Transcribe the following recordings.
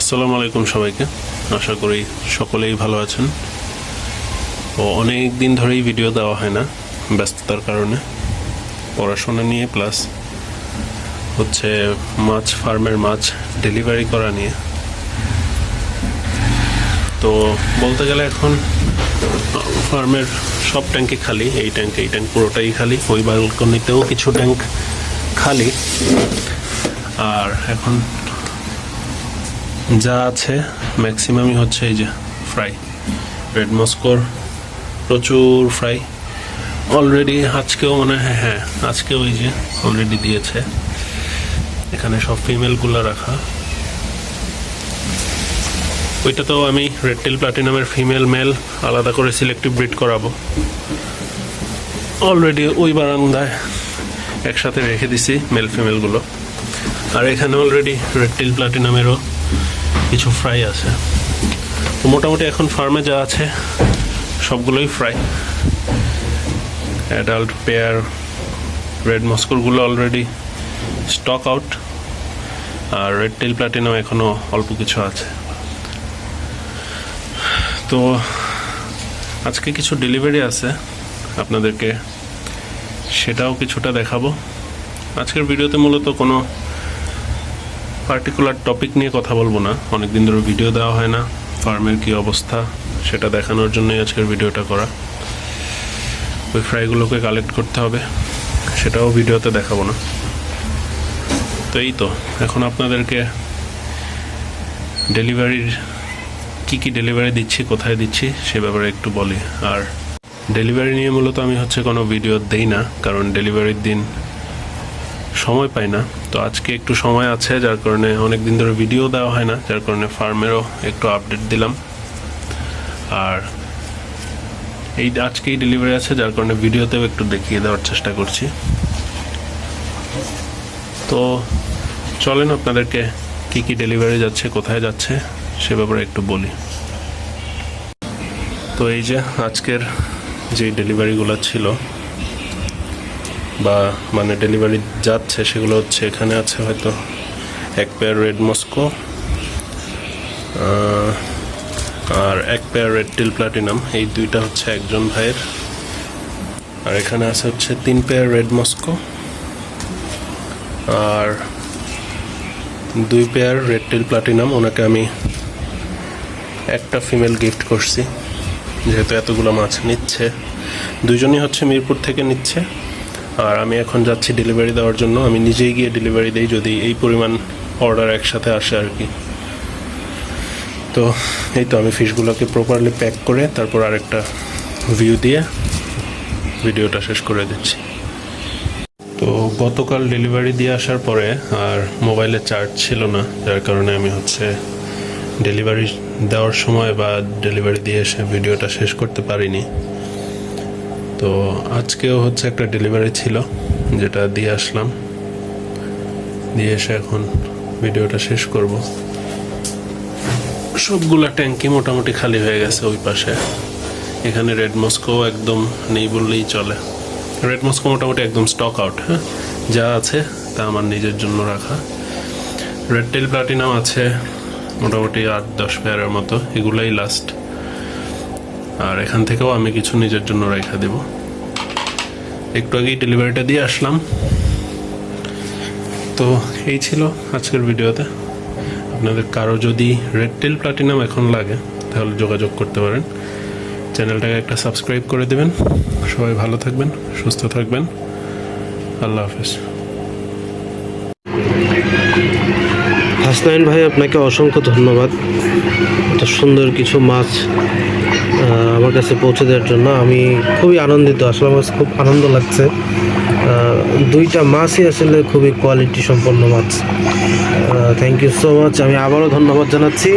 আসসালামু আলাইকুম সবাইকে। আশা করি সকলেই ভালো আছেন। ও অনেক দিন ধরেই ভিডিও দেওয়া হয় না ব্যস্ততার কারণে। পড়াশোনা নিয়ে প্লাস হচ্ছে মাছ ফার্মের মাছ ডেলিভারি করা নিয়ে। তো বলতে গেলে এখন ফার্মের সব ট্যাঙ্কে খালি, এই ট্যাঙ্ক এই ট্যাঙ্ক পুরোটাই খালি। ওই বালকনিতেও কিছু ট্যাঙ্ক খালি। আর এখন যা আছে ম্যাক্সিমামই হচ্ছে এই যে ফ্রাই রেড মস্কোর প্রচুর ফ্রাই অলরেডি আজকেও মনে হয় হ্যাঁ আজকেও এই যে অলরেডি দিয়েছে। এখানে সব ফিমেলগুলো রাখা। ওইটাতেও আমি রেড টেল প্লাটিনামের ফিমেল মেল আলাদা করে সিলেক্টিভ ব্রিড করাবো। অলরেডি ওই বারান্দায় একসাথে রেখে দিছি মেল ফিমেলগুলো আর এখানে অলরেডি রেড টেল প্লাটিনামেরও কিছু ফ্রাই আছে। তো মোটামুটি এখন ফার্মে যা আছে, সবগুলোই ফ্রাই অ্যাডাল্ট পেয়ার রেড মস্কোরগুলো অলরেডি স্টক আউট আর রেড টেল প্লাটিনাম এখনও অল্প কিছু আছে। তো আজকে কিছু ডেলিভারি আছে আপনাদেরকে, সেটাও কিছুটা দেখাবো। আজকের ভিডিওতে মূলত কোনো পার্টিকুলার টপিক নিয়ে কথা বলব না। অনেকদিন ধরে ভিডিও দেওয়া হয় না। ফার্মের কি অবস্থা, সেটা দেখানোর জন্যই আজকের ভিডিওটা করা। ওই ফ্রাইগুলোকে কালেক্ট করতে হবে, সেটাও ভিডিওতে দেখাবো না। তো এই তো, এখন আপনাদেরকে ডেলিভারির কি কি ডেলিভারি দিচ্ছি, কোথায় দিচ্ছি, সে ব্যাপারে একটু বলি। আর ডেলিভারি নিয়ে মূলত আমি হচ্ছে কোনো ভিডিও দেই না, কারণ ডেলিভারির দিন সময় পাই না। তো আজকে একটু সময় আছে, যার কারণে অনেক দিন ধরে ভিডিও দেওয়া হয় না, যার কারণে ফার্মেরও একটু আপডেট দিলাম। আর এই আজকেই ডেলিভারি আছে, যার কারণে ভিডিওতেও একটু দেখিয়ে দেওয়ার চেষ্টা করছি। তো চলেন আপনাদেরকে কি কি ডেলিভারি যাচ্ছে, কোথায় যাচ্ছে, সে ব্যাপারে একটু বলি। তো এই যে আজকের যে ডেলিভারিগুলো ছিল বা মানে ডেলিভারি যাচ্ছে, সেগুলো হচ্ছে এখানে আছে হয়তো এক পেয়ার রেড মস্কো আর এক পেয়ার রেড টিল প্লাটিনাম এই দুইটা হচ্ছে একজন ভাইয়ের। আর এখানে আছে হচ্ছে তিন পেয়ার রেড মস্কো আর দুই পেয়ার রেড টিল প্লাটিনাম ওনাকে আমি একটা ফিমেল গিফট করছি, যেহেতু এতগুলো মাছ নিচ্ছে। দুজনই হচ্ছে মিরপুর থেকে নিচ্ছে। আর আমি এখন যাচ্ছি ডেলিভারি দেওয়ার জন্য। আমি নিজেই গিয়ে ডেলিভারি দিই যদি এই পরিমাণ অর্ডার একসাথে আসে আর কি। তো এই তো আমি ফিশগুলোকে প্রপারলি প্যাক করে তারপর আরেকটা ভিউ দিয়ে ভিডিওটা শেষ করে দিচ্ছি। তো গতকাল ডেলিভারি দিয়ে আসার পরে আর মোবাইলে চার্জ ছিল না, যার কারণে আমি হচ্ছে ডেলিভারি দেওয়ার সময় বা ডেলিভারি দিয়ে এসে ভিডিওটা শেষ করতে পারিনি। তো আজকেও হচ্ছে একটা ডেলিভারি ছিল, যেটা দিয়ে আসলাম। দিয়ে এসে এখন ভিডিওটা শেষ করব। সবগুলা ট্যাঙ্কি মোটামুটি খালি হয়ে গেছে ওই পাশে। এখানে রেড মস্কো একদম নেই বললেই চলে। রেড মস্কো মোটামুটি একদম স্টক আউট হ্যাঁ? যা আছে তা আমার নিজের জন্য রাখা। রেড টেল প্লাটিনাম আছে মোটামুটি আট দশ পেয়ারের মতো, এগুলাই লাস্ট আর এখান থেকেও আমি কিছু নিজের জন্য রেখা দেব। একটু আগেই ডেলিভারিটা দিয়ে আসলাম। তো এই ছিল আজকের ভিডিওতে। আপনাদের কারও যদি রেড টেল প্লাটিনাম এখন লাগে, তাহলে যোগাযোগ করতে পারেন। চ্যানেলটাকে একটা সাবস্ক্রাইব করে দেবেন। সবাই ভালো থাকবেন, সুস্থ থাকবেন। আল্লাহ হাফেজ। হাসনাইন ভাই, আপনাকে অসংখ্য ধন্যবাদ। এত সুন্দর কিছু মাছ আমার কাছে পৌঁছে দেওয়ার জন্য আমি খুবই আনন্দিত। আসলে আমার খুব আনন্দ লাগছে। দুইটা মাছই আসলে খুবই কোয়ালিটি সম্পন্ন মাছ। থ্যাংক ইউ সো মাচ আমি আবারও ধন্যবাদ জানাচ্ছি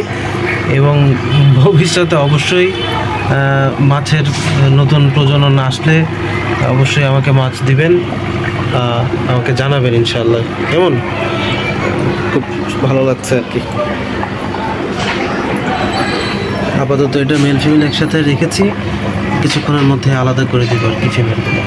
এবং ভবিষ্যতে অবশ্যই মাছের নতুন প্রজনন আসলে অবশ্যই আমাকে মাছ দিবেন আমাকে জানাবেন ইনশাল্লাহ কেমন? খুব ভালো লাগছে আর কি। আপাতত এটা মেল ফিমেল একসাথে রেখেছি। কিছুক্ষণের মধ্যে আলাদা করে দিব আর কি ফিমেলগুলো